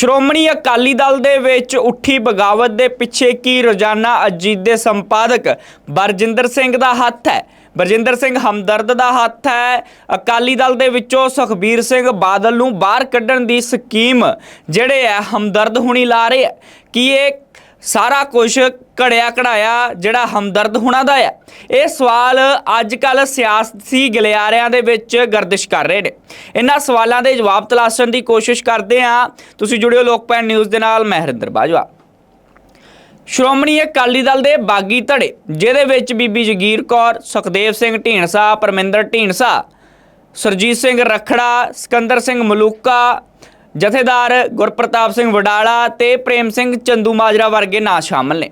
ਸ਼੍ਰੋਮਣੀ ਅਕਾਲੀ ਦਲ ਦੇ ਵਿੱਚ ਉੱਠੀ ਬਗਾਵਤ ਦੇ ਪਿੱਛੇ ਕੀ ਰੋਜ਼ਾਨਾ ਅਜੀਤ ਦੇ ਸੰਪਾਦਕ ਬਰਜਿੰਦਰ ਸਿੰਘ ਦਾ ਹੱਥ ਹੈ? ਬਰਜਿੰਦਰ ਸਿੰਘ ਹਮਦਰਦ ਦਾ ਹੱਥ ਹੈ। ਅਕਾਲੀ ਦਲ ਦੇ ਵਿੱਚੋਂ ਸੁਖਬੀਰ ਸਿੰਘ ਬਾਦਲ ਨੂੰ ਬਾਹਰ ਕੱਢਣ ਦੀ ਸਕੀਮ ਜਿਹੜੇ ਹੈ, ਹਮਦਰਦ ਹੁਣੀ ਲਾ ਰਹੇ ਹੈ। ਕੀ ਇਹ ਸਾਰਾ ਕੁਝ ਘੜਿਆ ਘੜਾਇਆ ਜਿਹੜਾ ਹਮਦਰਦ ਹੁਣਾਂ ਦਾ ਆ। ਇਹ ਸਵਾਲ ਅੱਜ ਕੱਲ ਸਿਆਸੀ ਗਲਿਆਰਿਆਂ ਦੇ ਵਿੱਚ ਗਰਦਿਸ਼ ਕਰ ਰਹੇ ਨੇ। ਇਹਨਾਂ ਸਵਾਲਾਂ ਦੇ ਜਵਾਬ ਤਲਾਸ਼ਣ ਦੀ ਕੋਸ਼ਿਸ਼ ਕਰਦੇ ਹਾਂ। ਤੁਸੀਂ ਜੁੜਿਓ ਲੋਕਪਾਲ ਨਿਊਜ਼ ਦੇ ਨਾਲ, ਮੈਂ ਹਰਿੰਦਰ ਬਾਜਵਾ। ਸ਼੍ਰੋਮਣੀ ਅਕਾਲੀ ਦਲ ਦੇ ਬਾਗੀ ਧੜੇ, ਜਿਹਦੇ ਵਿੱਚ ਬੀਬੀ ਜਗੀਰ ਕੌਰ, ਸੁਖਦੇਵ ਸਿੰਘ ਢੀਂਡਸਾ, ਪਰਮਿੰਦਰ ਢੀਂਡਸਾ, ਸਰਜੀਤ ਸਿੰਘ ਰਖੜਾ, ਸਿਕੰਦਰ ਸਿੰਘ ਮਲੂਕਾ, ਜਥੇਦਾਰ ਗੁਰਪ੍ਰਤਾਪ ਸਿੰਘ ਵਡਾਲਾ ਤੇ ਪ੍ਰੇਮ ਸਿੰਘ ਚੰਦੂ ਮਾਜਰਾ ਵਰਗੇ ਨਾਂ ਸ਼ਾਮਲ ਨੇ।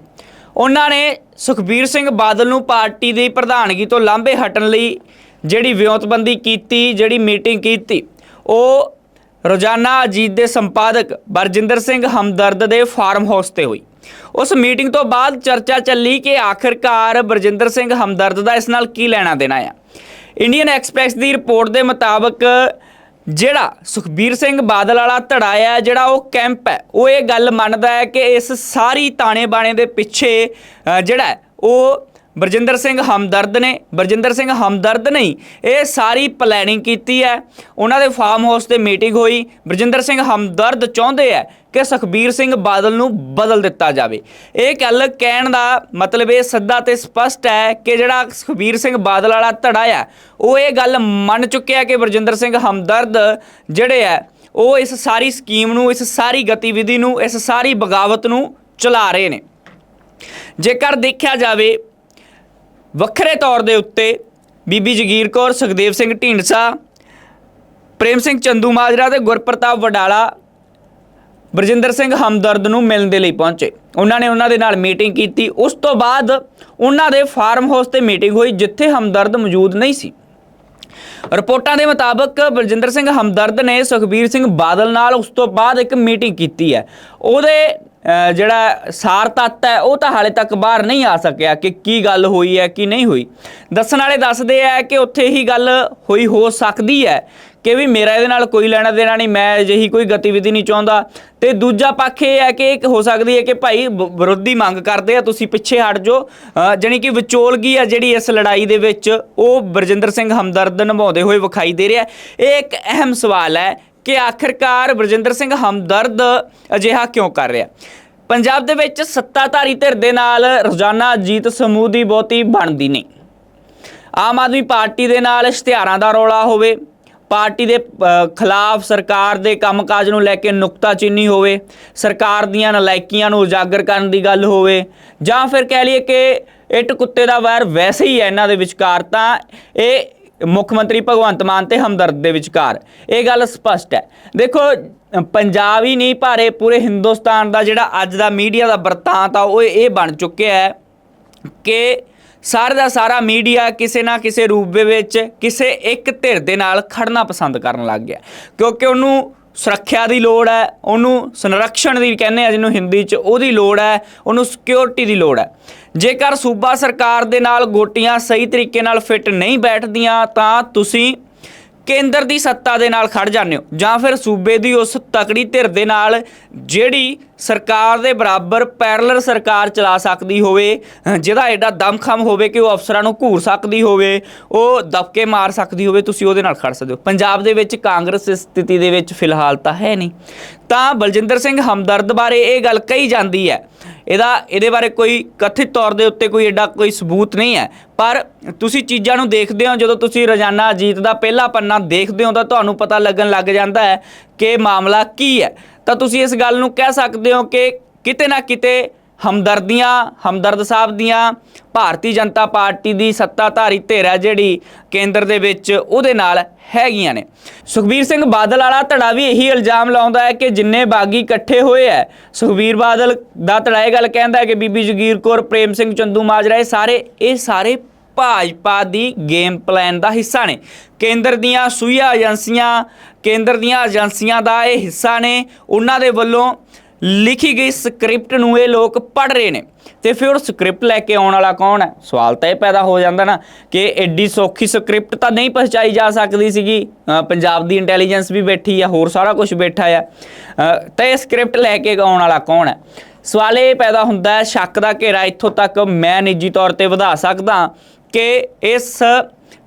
ਉਹਨਾਂ ਨੇ ਸੁਖਬੀਰ ਸਿੰਘ ਬਾਦਲ ਨੂੰ ਪਾਰਟੀ ਦੀ ਪ੍ਰਧਾਨਗੀ ਤੋਂ ਲਾਂਭੇ ਹਟਣ ਲਈ ਜਿਹੜੀ ਵਿਉਂਤਬੰਦੀ ਕੀਤੀ, ਜਿਹੜੀ ਮੀਟਿੰਗ ਕੀਤੀ, ਉਹ ਰੋਜ਼ਾਨਾ ਅਜੀਤ ਦੇ ਸੰਪਾਦਕ ਬਰਜਿੰਦਰ ਸਿੰਘ ਹਮਦਰਦ ਦੇ ਫਾਰਮ ਹਾਊਸ ਤੇ ਹੋਈ। ਉਸ ਮੀਟਿੰਗ ਤੋਂ ਬਾਅਦ ਚਰਚਾ ਚੱਲੀ ਕਿ ਆਖਰਕਾਰ ਬਰਜਿੰਦਰ ਸਿੰਘ ਹਮਦਰਦ ਦਾ ਇਸ ਨਾਲ ਕੀ ਲੈਣਾ ਦੇਣਾ ਆ। ਇੰਡੀਅਨ ਐਕਸਪ੍ਰੈਸ ਦੀ ਰਿਪੋਰਟ ਦੇ ਮੁਤਾਬਕ ਜਿਹੜਾ ਸੁਖਬੀਰ ਸਿੰਘ ਬਾਦਲ ਵਾਲਾ ਧੜਾ ਹੈ ਜਿਹੜਾ ਉਹ ਕੈਂਪ ਹੈ, ਉਹ ਇਹ ਗੱਲ ਮੰਨਦਾ ਹੈ ਕਿ ਇਸ ਸਾਰੀ ਤਾਣੇ ਬਾਣੇ ਦੇ ਪਿੱਛੇ ਜਿਹੜਾ ਉਹ ਬਰਜਿੰਦਰ ਸਿੰਘ ਹਮਦਰਦ ਨੇ, ਬਰਜਿੰਦਰ ਸਿੰਘ ਹਮਦਰਦ ਨਹੀਂ, ਇਹ ਸਾਰੀ ਪਲੈਨਿੰਗ ਕੀਤੀ ਹੈ। ਉਹਨਾਂ ਦੇ ਫਾਰਮ ਹਾਊਸ ਤੇ ਮੀਟਿੰਗ ਹੋਈ। ਬਰਜਿੰਦਰ ਸਿੰਘ ਹਮਦਰਦ ਚਾਹੁੰਦੇ ਹੈ ਕਿ ਸੁਖਬੀਰ ਸਿੰਘ ਬਾਦਲ ਨੂੰ ਬਦਲ ਦਿੱਤਾ ਜਾਵੇ। ਇਹ ਗੱਲ ਕਹਿਣ ਦਾ ਮਤਲਬ ਇਹ ਸਿੱਧਾ ਤੇ ਸਪਸ਼ਟ ਹੈ ਕਿ ਜਿਹੜਾ ਸੁਖਬੀਰ ਸਿੰਘ ਬਾਦਲ ਵਾਲਾ ਧੜਾ ਆ ਉਹ ਇਹ ਗੱਲ ਮੰਨ ਚੁੱਕਿਆ ਕਿ ਬਰਜਿੰਦਰ ਸਿੰਘ ਹਮਦਰਦ ਜਿਹੜੇ ਆ ਉਹ ਇਸ ਸਾਰੀ ਸਕੀਮ ਨੂੰ, ਇਸ ਸਾਰੀ ਗਤੀਵਿਧੀ ਨੂੰ, ਇਸ ਸਾਰੀ ਬਗਾਵਤ ਨੂੰ ਚਲਾ ਰਹੇ ਨੇ। ਜੇਕਰ ਦੇਖਿਆ ਜਾਵੇ ਵੱਖਰੇ ਤੌਰ ਦੇ ਉੱਤੇ ਬੀਬੀ ਜਗੀਰ ਕੌਰ, ਸੁਖਦੇਵ ਸਿੰਘ ਢੀਂਡਸਾ, ਪ੍ਰੇਮ ਸਿੰਘ ਚੰਦੂ ਮਾਜਰਾ ਤੇ ਗੁਰਪ੍ਰਤਾਪ ਵਡਾਲਾ, ਬਰਜਿੰਦਰ ਸਿੰਘ ਹਮਦਰਦ ਨੂੰ ਮਿਲਣ ਦੇ ਲਈ ਪਹੁੰਚੇ। ਉਹਨਾਂ ਨੇ ਉਹਨਾਂ ਦੇ ਨਾਲ ਮੀਟਿੰਗ ਕੀਤੀ। ਉਸ ਤੋਂ ਬਾਅਦ ਉਹਨਾਂ ਦੇ ਫਾਰਮ ਹਾਊਸ ਤੇ ਮੀਟਿੰਗ ਹੋਈ, ਜਿੱਥੇ ਹਮਦਰਦ ਮੌਜੂਦ ਨਹੀਂ ਸੀ। ਰਿਪੋਰਟਾਂ ਦੇ ਮੁਤਾਬਕ ਬਲਜਿੰਦਰ ਸਿੰਘ ਹਮਦਰਦ ਨੇ ਸੁਖਬੀਰ ਸਿੰਘ ਬਾਦਲ ਨਾਲ ਉਸ ਤੋਂ ਬਾਅਦ ਇੱਕ ਮੀਟਿੰਗ ਕੀਤੀ ਹੈ। ਉਹਦੇ ਜਿਹੜਾ ਸਾਰ ਤੱਤ ਹੈ ਉਹ ਤਾਂ ਹਾਲੇ ਤੱਕ ਬਾਹਰ ਨਹੀਂ ਆ ਸਕਿਆ ਕਿ ਕੀ ਗੱਲ ਹੋਈ ਹੈ ਕੀ ਨਹੀਂ ਹੋਈ। ਦੱਸਣ ਵਾਲੇ ਦੱਸਦੇ ਆ ਕਿ ਉੱਥੇ ਹੀ ਗੱਲ ਹੋਈ ਹੋ ਸਕਦੀ ਹੈ ਕਿ ਵੀ ਮੇਰਾ ਇਹਦੇ ਨਾਲ ਕੋਈ ਲੈਣਾ ਦੇਣਾ ਨਹੀਂ ਮੈਂ ਅਜਿਹੀ ਕੋਈ ਗਤੀਵਿਧੀ ਨਹੀਂ ਚਾਹੁੰਦਾ। ਤੇ ਦੂਜਾ ਪੱਖ ਇਹ ਹੈ ਕਿ ਇੱਕ ਹੋ ਸਕਦੀ ਹੈ ਕਿ ਭਾਈ ਵਿਰੋਧੀ ਮੰਗ ਕਰਦੇ ਆ ਤੁਸੀਂ ਪਿੱਛੇ ਹਟ ਜਾਓ। ਅ, ਜਾਣੀ ਕਿ ਵਿਚੋਲਗੀ ਆ ਜਿਹੜੀ ਇਸ ਲੜਾਈ ਦੇ ਵਿੱਚ ਉਹ ਬਰਜਿੰਦਰ ਸਿੰਘ ਹਮਦਰਦ ਨਿਭਾਉਂਦੇ ਹੋਏ ਵਿਖਾਈ ਦੇ ਰਿਹਾ। ਇਹ ਇੱਕ ਅਹਿਮ ਸਵਾਲ ਹੈ ਕਿ ਆਖਰਕਾਰ ਬਰਜਿੰਦਰ ਸਿੰਘ ਹਮਦਰਦ ਅਜਿਹਾ ਕਿਉਂ ਕਰ ਰਿਹਾ? ਪੰਜਾਬ ਦੇ ਵਿੱਚ ਸੱਤਾਧਾਰੀ ਧਿਰ ਦੇ ਨਾਲ ਰੋਜ਼ਾਨਾ ਜੀਤ ਸਮੂਹ ਦੀ ਬਹੁਤੀ ਬਣਦੀ ਨਹੀਂ। ਆਮ ਆਦਮੀ ਪਾਰਟੀ ਦੇ ਨਾਲ ਇਸ਼ਤਿਹਾਰਾਂ ਦਾ ਰੌਲਾ ਹੋਵੇ, ਪਾਰਟੀ ਦੇ ਖਿਲਾਫ ਸਰਕਾਰ ਦੇ ਕੰਮਕਾਜ ਨੂੰ ਲੈ ਕੇ ਨੁਕਤਾਚੀਨੀ ਹੋਵੇ, ਸਰਕਾਰ ਦੀਆਂ ਨਲਾਇਕੀਆਂ ਨੂੰ ਉਜਾਗਰ ਕਰਨ ਦੀ ਗੱਲ ਹੋਵੇ, ਜਾਂ ਫਿਰ ਕਹਿ ਲਈਏ ਕਿ ਇੱਟ ਕੁੱਤੇ ਦਾ ਵੈਰ ਵੈਸੇ ਹੀ ਹੈ ਇਹਨਾਂ ਦੇ ਵਿਚਕਾਰ, ਤਾਂ ਇਹ ਮੁੱਖ ਮੰਤਰੀ ਭਗਵੰਤ ਮਾਨ ਤੇ ਹਮਦਰਦ ਦੇ ਵਿਚਕਾਰ। ਇਹ ਗੱਲ ਸਪਸ਼ਟ ਹੈ। ਦੇਖੋ, ਪੰਜਾਬ ਹੀ ਨਹੀਂ ਭਾਰੇ ਪੂਰੇ ਹਿੰਦੁਸਤਾਨ ਦਾ ਜਿਹੜਾ ਅੱਜ ਦਾ ਮੀਡੀਆ ਦਾ ਵਰਤਾਂਤ ਆ, ਉਹ ਇਹ ਬਣ ਚੁੱਕਿਆ ਹੈ ਕਿ ਸਾਰੇ ਦਾ ਸਾਰਾ ਮੀਡੀਆ ਕਿਸੇ ਨਾ ਕਿਸੇ ਰੂਪ ਦੇ ਵਿੱਚ ਕਿਸੇ ਇੱਕ ਧਿਰ ਦੇ ਨਾਲ ਖੜਨਾ ਪਸੰਦ ਕਰਨ ਲੱਗ ਗਿਆ। ਕਿਉਂਕਿ ਉਹਨੂੰ ਸੁਰੱਖਿਆ ਦੀ ਲੋੜ ਹੈ, ਉਹਨੂੰ ਸੰਰਕਸ਼ਣ ਦੀ ਕਹਿੰਦੇ ਆ ਜਿਹਨੂੰ ਹਿੰਦੀ 'ਚ, ਉਹਦੀ ਲੋੜ ਹੈ, ਉਹਨੂੰ ਸਿਕਿਉਰਿਟੀ ਦੀ ਲੋੜ ਹੈ। ਜੇਕਰ ਸੂਬਾ ਸਰਕਾਰ ਦੇ ਨਾਲ ਗੋਟੀਆਂ ਸਹੀ ਤਰੀਕੇ ਨਾਲ ਫਿੱਟ ਨਹੀਂ ਬੈਠਦੀਆਂ, ਤਾਂ ਤੁਸੀਂ ਕੇਂਦਰ ਦੀ ਸੱਤਾ ਦੇ ਨਾਲ ਖੜ ਜਾਂਦੇ ਹੋ। ਜਾਂ ਫਿਰ ਸੂਬੇ ਦੀ ਉਸ ਤਕੜੀ ਧਿਰ ਦੇ ਨਾਲ ਜਿਹੜੀ ਸਰਕਾਰ ਦੇ ਬਰਾਬਰ ਪੈਰਲਲ ਸਰਕਾਰ ਚਲਾ ਸਕਦੀ ਹੋਵੇ ਜਿਹਦਾ ਐਡਾ ਦਮਖਮ ਹੋਵੇ ਕਿ ਉਹ ਅਫਸਰਾਂ ਨੂੰ ਘੂਰ ਸਕਦੀ ਹੋਵੇ, ਉਹ ਦਬਕੇ ਮਾਰ ਸਕਦੀ ਹੋਵੇ, ਤੁਸੀਂ ਉਹਦੇ ਨਾਲ ਖੜ ਸਕਦੇ ਹੋ। ਪੰਜਾਬ ਦੇ ਵਿੱਚ ਕਾਂਗਰਸ ਇਸ ਸਥਿਤੀ ਦੇ ਵਿੱਚ ਫਿਲਹਾਲ ਤਾਂ ਹੈ ਨਹੀਂ। ਤਾਂ ਬਲਜਿੰਦਰ ਸਿੰਘ ਹਮਦਰਦ ਬਾਰੇ ਇਹ ਗੱਲ ਕਹੀ ਜਾਂਦੀ ਹੈ ਇਹਦਾ, ਇਹਦੇ ਬਾਰੇ ਕੋਈ ਕਥਿਤ ਤੌਰ ਦੇ ਉੱਤੇ ਕੋਈ ਐਡਾ ਕੋਈ ਸਬੂਤ ਨਹੀਂ ਹੈ। ਪਰ ਤੁਸੀਂ ਚੀਜ਼ਾਂ ਨੂੰ ਦੇਖਦੇ ਹੋ, ਜਦੋਂ ਤੁਸੀਂ ਰੋਜ਼ਾਨਾ ਅਜੀਤ ਦਾ ਪਹਿਲਾ ਪੰਨਾ ਦੇਖਦੇ ਹੋ, ਤਾਂ ਤੁਹਾਨੂੰ ਪਤਾ ਲੱਗਣ ਲੱਗ ਜਾਂਦਾ ਹੈ ਕਿ ਮਾਮਲਾ ਕੀ ਹੈ। ਤਾਂ ਤੁਸੀਂ ਇਸ ਗੱਲ ਨੂੰ ਕਹਿ ਸਕਦੇ ਹੋ ਕਿ ਕਿਤੇ ਨਾ ਕਿਤੇ ਹਮਦਰਦੀਆਂ, ਹਮਦਰਦ ਸਾਹਿਬ ਦੀਆਂ, ਭਾਰਤੀ ਜਨਤਾ ਪਾਰਟੀ ਦੀ ਸੱਤਾਧਾਰੀ ਧਿਰ ਹੈ ਜਿਹੜੀ ਕੇਂਦਰ ਦੇ ਵਿੱਚ ਉਹਦੇ ਨਾਲ ਹੈਗੀਆਂ ਨੇ। ਸੁਖਬੀਰ ਸਿੰਘ ਬਾਦਲ ਵਾਲਾ ਧੜਾ ਵੀ ਇਹੀ ਇਲਜ਼ਾਮ ਲਾਉਂਦਾ ਹੈ ਕਿ ਜਿੰਨੇ ਬਾਗੀ ਇਕੱਠੇ ਹੋਏ ਐ ਸੁਖਬੀਰ ਬਾਦਲ ਦਾ ਧੜਾ ਇਹ ਗੱਲ ਕਹਿੰਦਾ ਹੈ ਕਿ ਬੀਬੀ ਜਗੀਰ ਕੌਰ, ਪ੍ਰੇਮ ਸਿੰਘ ਚੰਦੂ ਮਾਜਰਾ, ਇਹ ਸਾਰੇ ਇਹ ਸਾਰੇ ਭਾਜਪਾ ਦੀ ਗੇਮ ਪਲਾਨ ਦਾ ਹਿੱਸਾ ਨੇ। ਕੇਂਦਰ ਦੀਆਂ ਸੂਈਆ ਏਜੰਸੀਆਂ, ਕੇਂਦਰ ਦੀਆਂ ਏਜੰਸੀਆਂ ਦਾ ਇਹ ਹਿੱਸਾ ਨੇ। ਉਹਨਾਂ ਦੇ ਵੱਲੋਂ ਲਿਖੀ ਗਈ ਸਕ੍ਰਿਪਟ ਨੂੰ ਇਹ ਲੋਕ ਪੜ੍ਹ ਰਹੇ ਨੇ। ਤੇ ਫਿਰ ਉਹ ਸਕ੍ਰਿਪਟ ਲੈ ਕੇ ਆਉਣ ਵਾਲਾ ਕੌਣ ਹੈ? ਸਵਾਲ ਤਾਂ ਇਹ ਪੈਦਾ ਹੋ ਜਾਂਦਾ ਨਾ ਕਿ ਐਡੀ ਸੌਖੀ ਸਕ੍ਰਿਪਟ ਤਾਂ ਨਹੀਂ ਪਹੁੰਚਾਈ ਜਾ ਸਕਦੀ ਸੀਗੀ। ਪੰਜਾਬ ਦੀ ਇੰਟੈਲੀਜੈਂਸ ਵੀ ਬੈਠੀ ਆ, ਹੋਰ ਸਾਰਾ ਕੁਝ ਬੈਠਾ ਆ। ਤਾਂ ਇਹ ਸਕ੍ਰਿਪਟ ਲੈ ਕੇ ਆਉਣ ਵਾਲਾ ਕੌਣ ਹੈ? ਸਵਾਲ ਇਹ ਪੈਦਾ ਹੁੰਦਾ ਹੈ, ਸ਼ੱਕ ਦਾ ਘੇਰਾ ਇੱਥੋਂ ਤੱਕ ਮੈਂ ਨਿੱਜੀ ਤੌਰ ਤੇ ਵਧਾ ਸਕਦਾ ਕਿ ਇਸ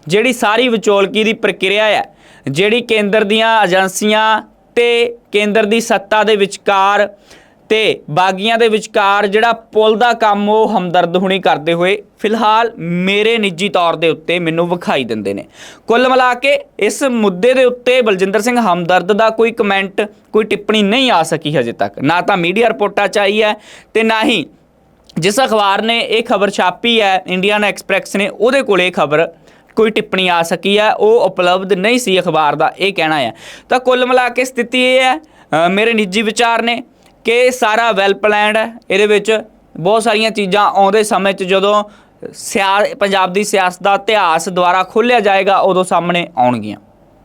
ਜਿਹੜੀ ਸਾਰੀ ਵਿਚੋਲਕੀ ਦੀ ਪ੍ਰਕਿਰਿਆ ਹੈ, ਜਿਹੜੀ ਕੇਂਦਰ ਦੀਆਂ ਏਜੰਸੀਆਂ ਤੇ ਕੇਂਦਰ ਦੀ ਸੱਤਾ ਦੇ ਵਿਚਕਾਰ ਤੇ ਬਾਗੀਆਂ ਦੇ ਵਿਚਕਾਰ ਜਿਹੜਾ ਪੁਲ ਦਾ ਕੰਮ ਉਹ ਹਮਦਰਦ ਹੁਣੀ ਕਰਦੇ ਹੋਏ ਫਿਲਹਾਲ ਮੇਰੇ ਨਿੱਜੀ ਤੌਰ ਦੇ ਉੱਤੇ ਮੈਨੂੰ ਵਿਖਾਈ ਦਿੰਦੇ ਨੇ। ਕੁੱਲ ਮਿਲਾ ਕੇ ਇਸ ਮੁੱਦੇ ਦੇ ਉੱਤੇ ਬਲਜਿੰਦਰ ਸਿੰਘ ਹਮਦਰਦ ਦਾ ਕੋਈ ਕਮੈਂਟ, ਕੋਈ ਟਿੱਪਣੀ ਨਹੀਂ ਆ ਸਕੀ ਹਜੇ ਤੱਕ। ਨਾ ਤਾਂ ਮੀਡੀਆ ਰਿਪੋਰਟਾਂ ਚ ਆਈ ਹੈ ਤੇ ਨਾ ਹੀ ਜਿਸ ਅਖਬਾਰ ਨੇ ਇਹ ਖਬਰ ਛਾਪੀ ਹੈ, ਇੰਡੀਅਨ ਐਕਸਪ੍ਰੈਸ ਨੇ ਉਹਦੇ ਕੋਲ ਇਹ ਖਬਰ ਕੋਈ ਟਿੱਪਣੀ ਆ ਸਕੀ ਹੈ ਉਹ ਉਪਲਬਧ ਨਹੀਂ ਸੀ ਅਖਬਾਰ ਦਾ, ਇਹ ਕਹਿਣਾ ਹੈ ਤਾਂ ਕੁੱਲ ਮਿਲਾ ਕੇ ਸਥਿਤੀ ਇਹ ਹੈ ਮੇਰੇ ਨਿੱਜੀ ਵਿਚਾਰ ਨੇ ਕਿ ਸਾਰਾ ਵੈਲ ਪਲਾਨਡ ਹੈ, ਇਹਦੇ ਵਿੱਚ ਬਹੁਤ ਸਾਰੀਆਂ ਚੀਜ਼ਾਂ ਆਉਂਦੇ ਸਮੇਂ 'ਚ ਜਦੋਂ ਸਿਆ, ਪੰਜਾਬ ਦੀ ਸਿਆਸਤ ਦਾ ਇਤਿਹਾਸ ਦੁਆਰਾ ਖੋਲ੍ਹਿਆ ਜਾਏਗਾ, ਉਦੋਂ ਸਾਹਮਣੇ ਆਉਣਗੀਆਂ।